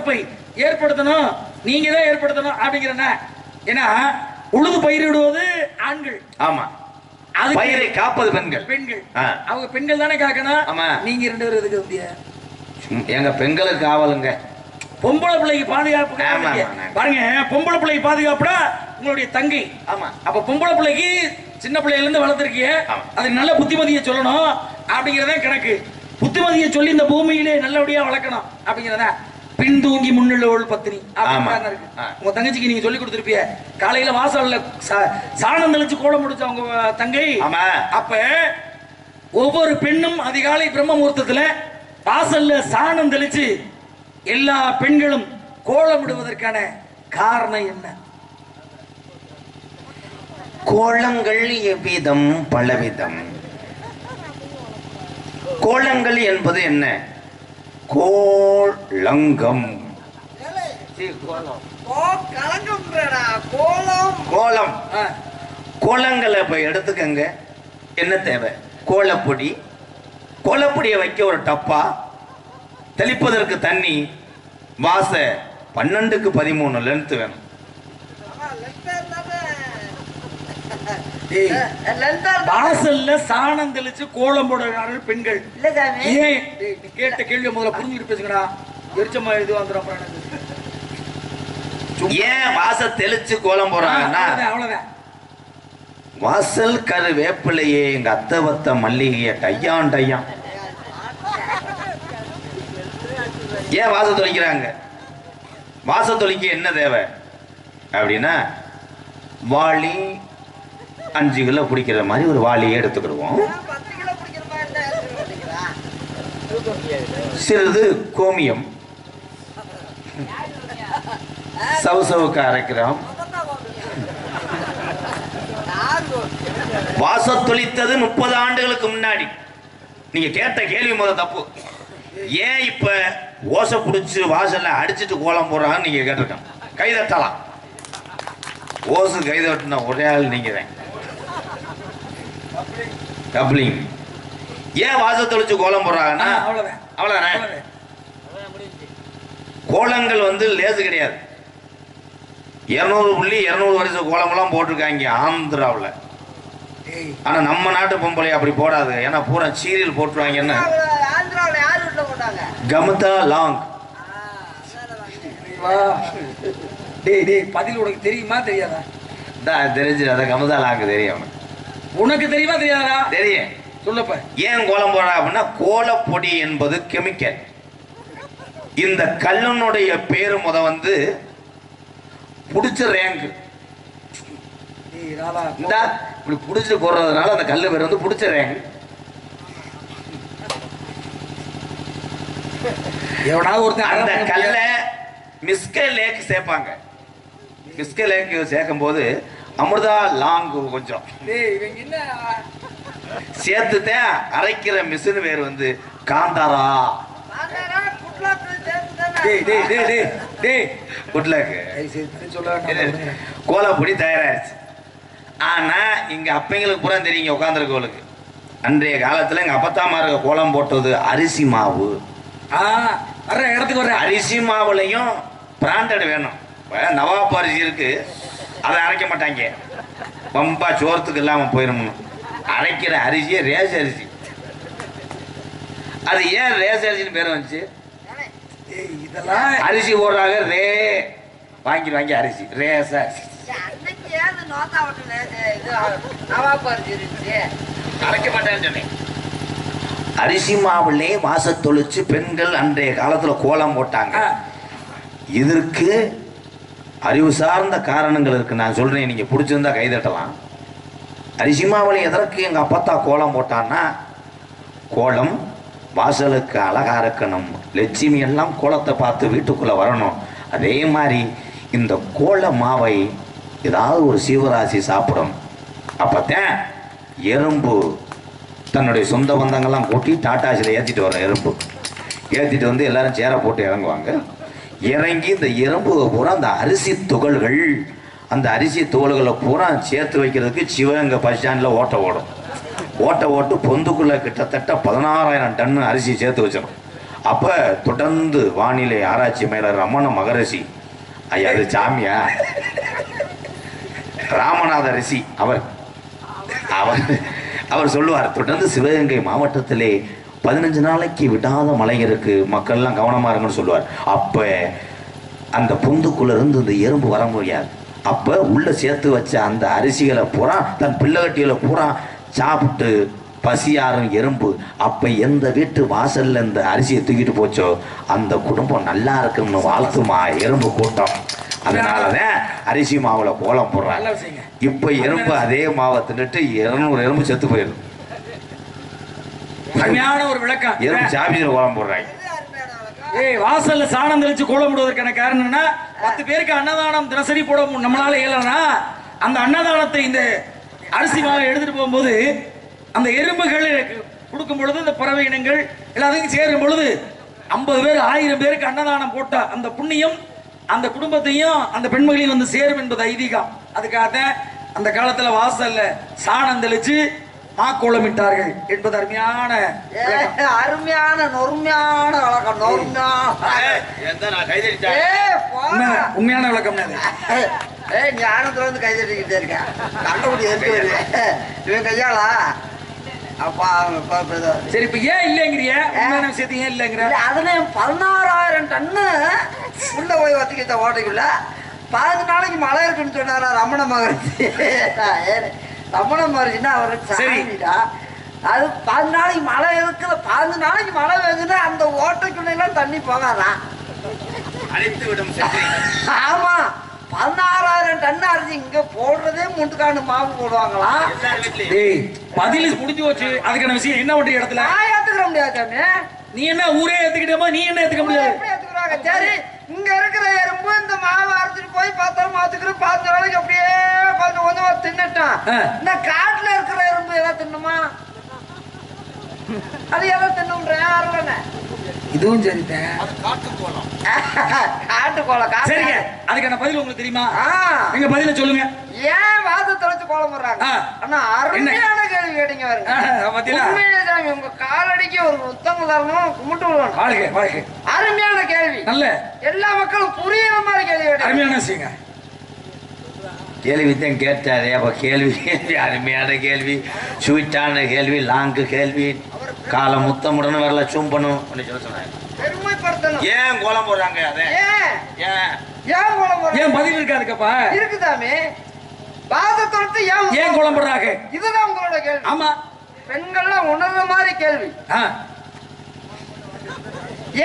பரப்பை ஏற்படுத்தணும் நீங்க தான் ஏற்படுத்தணும் அப்படிங்கிறன ஏன்னா உழுது பயிரிடுவது ஆண்கள். ஆமா. அதுக்கு பயிரை காப்பது பெண்கள். பெண்கள். அவங்க பெண்கள் தானே காக்கணும். ஆமா. நீங்க ரெண்டு பேரும் எதுக்கு வந்திய எங்க பெண்களுக்கு ஆவலுங்க பொம்பளை பிள்ளைக்கு பாதுகாப்பு. பாருங்க பொம்பளை பிள்ளைக்கு பாதுகாப்புனா உங்களுடைய தங்கை. ஆமா. அப்ப பொம்பளை பிள்ளைக்கு சின்ன பிள்ளையில இருந்து வளர்த்துருக்கீங்க ஆமா. அதுக்கு நல்ல புத்திமதியை சொல்லணும் அப்படிங்கறதே கணக்கு. புத்திமதியை சொல்லி இந்த பூமியிலே நல்லபடியா வளர்க்கணும் அப்படிங்கறத பின் தூங்கி முன்னுள்ளவள் பத்தினி. உங்க தங்கச்சிக்கு நீங்க சொல்லி கொடுத்துருப்பிய. காலையில வாசல்ல சாணம் தெளிச்சு கோலம் முடிச்ச உங்க தங்கை? அப்ப ஒவ்வொரு பெண்ணும் அதிகாலை பிரம்ம முகூர்த்தத்துல வாசல்ல சாணம் தெளிச்சு எல்லா பெண்களும் கோலமிடுவதற்கான காரணம் என்ன? கோலங்கள் எவ்விதம் பலவிதம். கோலங்கள் என்பது என்ன? கோலங்கம் கோலம். கோலங்களை இப்ப எடுத்துக்கங்க. என்ன தேவை? கோலப்பொடி. கோலப்பொடியை வைக்க ஒரு டப்பா. தெளிப்பதற்கு தண்ணி. வாச பன்னெண்டுக்கு பதிமூணு லென்த் வேணும். வாசல்ல சாணம் தெளிச்சு கோலம் போடுறார்கள் பெண்கள். ஏன் கேட்ட கேள்வியை முதல்ல புரிஞ்சுட்டு பேசுங்கடா. எரிச்சமா இது வந்துடும். ஏன் வாச தெளிச்சு கோலம் போறாங்கன்னா அவ்வளவுதான், வாசல் கரு வேப்பிலையே எங்க அத்தை வத்த மல்லிகைய டையான் டையான். ஏன் வாச தொலைக்கிறாங்க வாச தொலைக்க என்ன தேவை? அப்படின்னா வாளி அஞ்சு கிலோ பிடிக்கிற மாதிரி ஒரு வாளியை எடுத்துக்கிடுவோம். சிறிது கோமியம். சவுசவுக்கு அரைக்கிறோம். வாச தொளித்தது முப்பது ஆண்டுகளுக்கு முன்னாடி. நீங்க கேட்ட கேள்வி முத தப்பு. ஏன் இப்ப ஓசை புடிச்சு வாசல்ல அடிச்சிட்டு கோலம் போடுறாங்கன்னு நீங்க கேட்டிருக்கேன். கை தட்டலாம். ஓசு கைதட்டின ஒரே ஆள் நீங்க தான். கப்ளிங். ஏன் வாச தொளிச்சு கோலம் போடுறாங்கன்னா? அவ்வளவுதான். கோலங்கள் வந்து லேசு கிடையாது. இருநூறு புள்ளி இருநூறு வருஷம் கோலமெல்லாம் போட்டிருக்காங்க ஆந்திராவில். ஏய், ஆனா நம்ம நாட்டு பொம்பளை அப்படி போடாது ஏன்னா பூரா சீரியல் போட்டுருவாங்கன்னா கமதா லாங். டேய் டேய் பதில் உனக்கு தெரியுமா தெரியாதா? தான் தெரிஞ்சு அதை கமதா லாங் தெரியும் அவனுக்கு. உனக்கு தெரியுமா தெரியாதா? தெரியும். சொல்லப்ப. ஏன் கோலம் போடுறா அப்படின்னா கோலப்பொடி என்பது கெமிக்கல் இந்த கல்லனுடைய பேரு முத வந்து புடிச்ச ரேங்க் இப்படி புடிச்சு போடுறதுனால அந்த கல்லு பேர் வந்து புடிச்ச ரேங்க் எவனாவது ஒருத்தன் அந்த கல்லை மிஸ்க லேக் சேர்ப்பாங்க. மிஸ்க லேக் சேர்க்கும் போது அமிர்தா லாங் கொஞ்சம். சேர்த்துட்டேன். அரைக்கிற மிஷின் பேர் வந்து காந்தாரா. கோலப்பொடி தயாராயிருச்சு ஆனா இங்க அப்பங்களுக்கு பூரா தெரியுங்க உட்காந்துருக்கவளுக்கு அன்றைய காலத்துல எங்க அப்பத்தாமாருக்கு கோலம் போட்டது அரிசி மாவு. வர்ற இடத்துக்கு வர்ற அரிசி மாவுலையும் பிராண்டட் வேணும். நவாப் அரிசி இருக்கு. அதை அரைக்க மாட்டாங்க. பம்பா சோறத்துக்கு இல்லாம போயிடணும் அரைக்கிற அரிசியே ரேஸ் அரிசி. அது ஏன் ரேஸ் அரிசின்னு பேர் வந்துச்சு? இதெல்லாம் அரிசி போடுறாங்க ரே வாங்கி வாங்கி அரிசி. ரேஸ் அரிசி. அரைக்க மாட்டேன்னு சொன்னேன். அரிசி மாவுலே வாச தொளிச்சு பெண்கள் அன்றைய காலத்துல கோலம் போட்டாங்க. இதற்கு அறிவு சார்ந்த காரணங்கள் இருக்கு. நான் சொல்றேன் நீங்க பிடிச்சிருந்தா கைதட்டலாம். அரிசிமாவளி எதற்கு எங்க அப்பத்தா கோலம் போட்டான்னா கோலம் வாசலுக்கு அழகா இருக்கணும். லட்சுமி எல்லாம் கோலத்தை பார்த்து வீட்டுக்குள்ள வரணும். அதே மாதிரி இந்த கோல மாவை ஏதாவது ஒரு சீவராசி சாப்பிடும். அப்பத்தான் எறும்பு தன்னுடைய சொந்த பந்தங்கள்லாம் கூட்டி டாட்டாசில் ஏற்றிட்டு வரும் எறும்பு. ஏற்றிட்டு வந்து எல்லாரும் சேரை போட்டு இறங்குவாங்க. இறங்கி இந்த இரும்பு பூரா அந்த அரிசி துகள்கள் அந்த அரிசி துகள்களை பூரா சேர்த்து வைக்கிறதுக்கு சிவகங்கை பஸ் ஸ்டாண்டில் ஓட்ட ஓடும். ஓட்ட ஓட்டு பொந்துக்குள்ளே கிட்டத்தட்ட பதினாறாயிரம் டன் அரிசி சேர்த்து வச்சிடும். அப்போ தொடர்ந்து வானிலை ஆராய்ச்சி மேலர் ரமண மகரிஷி ஐயா அது சாமியா? ராமநாத ரிஷி அவர் அவர் அவர் சொல்லுவார் தொடர்ந்து சிவகங்கை மாவட்டத்திலே பதினஞ்சு நாளைக்கு விடாத மழை இருக்கு. மக்கள்லாம் கவனமா இருங்கன்னு சொல்லுவார். அப்ப அந்த பொந்துக்குள்ள இருந்து இந்த எறும்பு வர முடியாது. அப்ப உள்ள சேர்த்து வச்ச அந்த அரிசிகளை பூரா தன் பிள்ளைகட்டிகளை பூரா சாப்பிட்டு பசியாரும் எறும்பு. அப்ப எந்த வீட்டு வாசல்ல இந்த அரிசியை தூக்கிட்டு போச்சோ அந்த குடும்பம் நல்லா இருக்குன்னு வாழ்த்துமா எறும்பு கூட்டம். அதனாலதான் அரிசி மாவுல கோலம் போடுறாங்க. இப்ப எறும்பு அதே மாவை தின்னுட்டு இருநூறு எறும்பு செத்து போயிடும் அருமையான ஒரு விளக்கம். எறும்பு சாப்பிட்டு கோலம் போடுறாங்க. ஏய் வாசல்ல சாணம் தெளிச்சு கோலம் போடுவதற்கான காரணம் என்ன? பத்து பேருக்கு அன்னதானம் தினசரி போட நம்மளால இயலனா அந்த அன்னதானத்தை இந்த அரிசி மாவை எடுத்துட்டு போகும்போது அந்த எறும்புகள் கொடுக்கும் பொழுது இந்த பறவை இனங்கள் எல்லாத்தையும் சேரும் பொழுது ஐம்பது பேர் ஆயிரம் பேருக்கு அன்னதானம் போட்ட அந்த புண்ணியம் அந்த குடும்பத்தையும் அந்த பெண்மகளையும் வந்து சேரும் என்பது ஐதீகம். அதுக்காக அந்த காலத்துல வாசல்ல சாணம் தெளிச்சு மாக்கோலமிட்டார்கள் என்பது அருமையான ஏ, அருமையான நொறுமையான வழக்கம் நொறுமையான ஏ, உண்மையான விளக்கம் ஏய், ஏய், நீ ஆனந்தத்துல இருந்து கை தட்டிக்கிட்டே இருக்க கண்டபடி இருக்கு இவன் கையாளா? அப்பா. சரி இப்ப ஏன் இல்லைங்கிறிய? உண்மையான விஷயத்தையும் ஏன் இல்லைங்கிற? பதினாறாயிரம் டன்னு உள்ள போய் வத்திக்கிட்ட ஓட்டைக்குள்ள. பதினஞ்சு நாளைக்கு மழை இருக்குன்னு சொன்னாரா ரமண மகரிஷி? ஏறு. ரமண மகரிஷின்னா அவரு சரி. சாமிடா. அது பதினஞ்சு நாளைக்கு மழை இருக்குது பதினஞ்சு நாளைக்கு மழை பெய்யுதுன்னா அந்த ஓட்டைக்குள்ள எல்லாம் தண்ணி போகாதான் அழைத்து விடும் ஆமா பதினாறாயிரம் டன் அரிசி இங்க போடுறதே முட்டுக்காண்டு மாவு போடுவாங்களா? டேய் பதில் முடிஞ்சு போச்சு. அதுக்கான விஷயம் என்ன பண்ற இடத்துல? நான் ஏத்துக்கிற முடியாது நீ என்ன ஊரே ஏத்துக்கிட்டமா? நீ என்ன ஏத்துக்க முடியாது? சரி இங்க எறும்பு இந்த மாவு அரைச்சிட்டு போய் பத்திரம் மாத்துக்கிற பாஞ்சு நாளைக்கு அப்படியே கொஞ்சம் கொஞ்சமா தின்னுட்டான். இந்த காட்டுல இருக்கிற எறும்பு எதாவது தின்னுமா? அது எதாவது தின்னுன்றேன் அருளன இதுவும் சரிதான் காட்டு கோலம். காட்டு சரிங்க. அதுக்கான பதில் உங்களுக்கு தெரியுமா? பதில சொல்லுங்க. ஏன் வாச தொலைச்சு கோலம் போடுறாங்க. ஆனா அருமையான கேள்வி கேட்டீங்க பாருங்க. உங்க காலடிக்கு ஒரு முத்தம் தரணும் கும்பிட்டு விடணும் வாழ்க வாழ்க. அருமையான கேள்வி நல்ல எல்லா மக்களும் புரியுற மாதிரி கேள்வி அருமையான விஷயங்க. கேள்வி தான் கேட்டாரே அப்ப கேள்வி கேள்வி அருமையான கேள்வி ஸ்வீட்டான கேள்வி லாங்கு கேள்வி. காலை முத்தமுடனும் வரல சொன்னாங்க பெருமைப்படுத்தணும். ஏன் கோலம் போடுறாங்க அதை? ஏன்? ஏன்? ஏன் கோலம் போடுறாங்க? ஏன் பதில் இருக்காதுக்கப்பா? இருக்குதாமே. தொலைச்சு ஏன் ஏன் கோலம் போடுறாங்க? இதுதான் உங்களோட கேள்வி. ஆமா. பெண்கள்லாம் உணர்ற மாதிரி கேள்வி.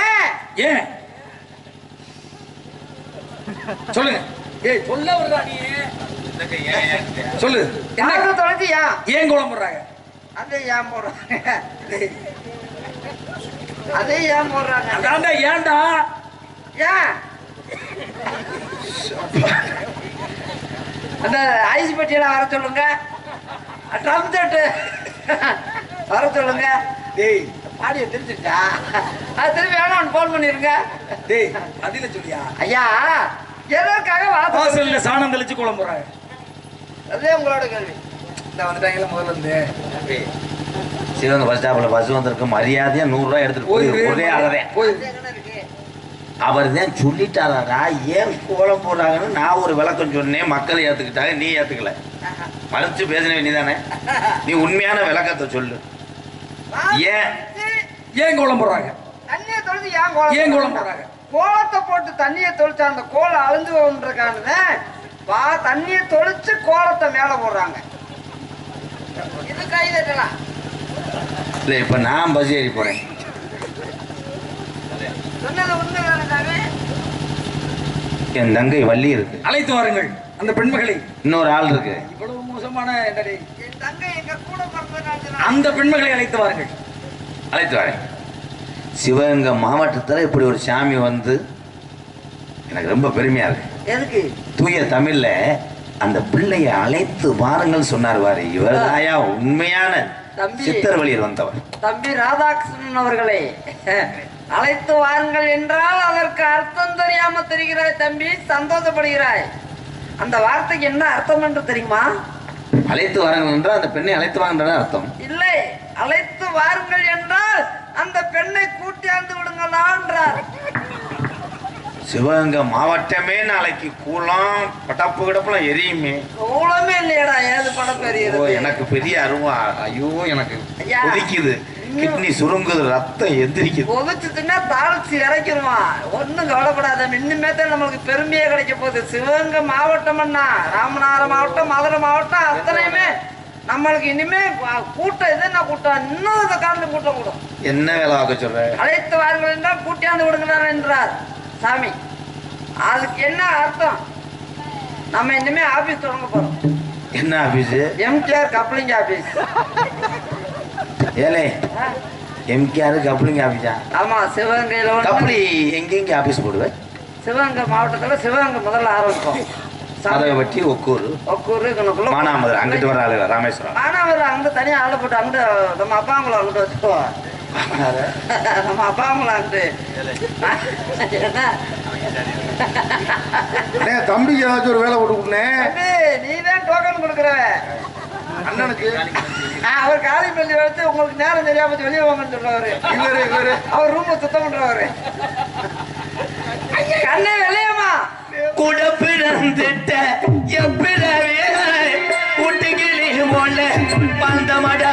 ஏன்? ஏன்? சொல்லுங்க. ஏய் சொல்ல வர்றா நீ. சொல்லு. என்ன தொலைச்சு ஏன் ஏன் கோலம் போடுறாங்க? அதே ஏன் போடுறாங்க? அதே ஏன் போடுறாங்க? அதான்டா ஏன்டா? ஏன்? அந்த ஐஸ் பெட்டியெல்லாம் வர சொல்லுங்க. Drum set. வர சொல்லுங்க. டேய் பாடிய திருச்சிட்டா அது திரும்பி வேணாம் ஃபோன் பண்ணிருங்க. டேய் பதில சொல்லியா? ஐயா எதற்காக வாசல் வாசல்ல சாணம் தெளிச்சு கோலம் போடுறாங்க. அதே உங்களோட கேள்வி. இந்த வந்துட்டாங்களா முதல்ல இருந்து. சிவகங்கை பஸ் ஸ்டாப்ல பஸ் வந்திருக்கு மரியாதையா நூறு ரூபாய் எடுத்துட்டு போய் ஒரே இருக்கு. அவர் தான் சொல்லிட்டாரா ஏன் கோலம் போடுறாங்கன்னு நான் ஒரு விளக்கம் சொன்னேன் மக்கள் ஏத்துக்கிட்டாங்க நீ ஏத்துக்கல. மறைச்சு பேச வேண்டியதானே? நீ உண்மையான விளக்கத்தை சொல்லு. ஏன்? ஏன் கோலம் போடுறாங்க? ஏன் கோலம் போடுறாங்க? கோலத்தை போட்டு தண்ணியை தொளிச்சு அந்த கோலம் அழிஞ்சு போகுன்றக்கானத வா தண்ணியை தொளிச்சு கோலத்தை மேல போடுறாங்க. இது கை தட்டலாம். இல்லை இப்ப நான் பஸ் ஏறி போறேன். சொன்னது உண்மை தானே என் தங்கை வள்ளி இருக்கு. அழைத்து வாருங்கள் அந்த பெண்மகளை. இன்னொரு ஆள் இருக்கு. இவ்வளவு மோசமான என் தங்கை எங்க கூட பிறந்தனால அந்த பெண்மகளை அழைத்து வாருங்கள். அழைத்து வரேன். சிவகங்கை மாவட்டத்தில் இப்படி ஒரு சாமி வந்து எனக்கு ரொம்ப பெருமையா இருக்கு. எதுக்கு? தூய தமிழ்ல அந்த பிள்ளைய அழைத்து வாருங்கள் சொன்னார் வாரு இவர் தாயா உண்மையான தம்பி. சித்தர் வழியில் வந்தவர். தம்பி ராதாகிருஷ்ணன் அவர்களே அழைத்து வாருங்கள் என்றால் அதற்கு அர்த்தம் தெரியாம தெரிகிறாய் தம்பி சந்தோஷப்படுகிறாய். அந்த வார்த்தைக்கு என்ன அர்த்தம் என்று தெரியுமா? அழைத்து வாருங்கள் என்றால் அந்த பெண்ணை அழைத்து வாங்கன்ற அர்த்தம்? இல்லை அழைத்து வாருங்கள் என்றால் அந்த பெண்ணை கூட்டியாந்து விடுங்கள் வாங்கலான்றார் சிவகங்கை மாவட்டமே நாளைக்கு கூலம் பட்டாப்பு கிடப்புலாம் எரியுமே. கூலமே இல்லையடா ஏது படம் ஓ பெரியது எனக்கு பெரிய அருவா. ஐயோ எனக்கு. கொதிக்குது. கிட்னி சுருங்குது ரத்தம் எந்திரிக்குது. கொதிச்சுட்டுன்னா தாளிச்சு இறக்கிடுமா ஒன்றும் கவலைப்படாத இன்னுமே தான் நம்மளுக்கு பெருமையே கிடைக்க போகுது. சிவகங்கை மாவட்டம் அண்ணா ராமநாதபுரம் மாவட்டம் மதுரை மாவட்டம் அத்தனையுமே நம்மளுக்கு இனிமே கூட்டம் என்ன கூட்டம்? இன்னும் இந்த காலத்து கூட்டம் கூடும். என்ன வேலை பார்க்க சொல்ற? அழைத்து வாருங்கள் என்றால் கூட்டியாந்து விடுகிறார் என்றார். சாமி அதுக்கு என்ன அர்த்தம்? நம்ம இனிமே ஆபீஸ் தொடங்க போறோம். என்ன ஆபீஸ்? MTR coupling office. ஏலே எம்கேஆர் கப்ளிங் ஆபீஸா? ஆமா சிவகங்கையில கப்ளி எங்கெங்க ஆபீஸ் போடுவேன் சிவகங்கை மாவட்டத்துல சிவகங்கை முதல்ல ஆரம்பிப்போம். அதை பற்றி ஒக்கூர். ஒக்கூர் மானாமதுரை அங்கிட்டு வர ஆளு ராமேஸ்வரம். மானாமதுரை அங்க தனியா ஆளை போட்டு அங்க நம்ம அப்பாங்களை அங்கிட்டு வச்சுக்குவோம். நம்ம அப்பாங்களை அங்கிட்டு. என்ன? அண்ணே தம்பிக்கு ஏதாச்சும் ஒரு வேலை கொடுக்குண்ணே தம்பி, நீதான் டோக்கன் கொடுக்குறவன் அண்ணனுக்கு. அவர் காலி பள்ளி வச்சு உங்களுக்கு நேரம் தெரியாம வெளியே வாங்கன்னு இவரு இவரு. அவர் ரூம் சுத்தம் பண்றவரு. கண்ணே வெளியம்மா கூட பிறந்துட்ட எப்பிறவே உட்டுக்கிளி போல பந்தமடா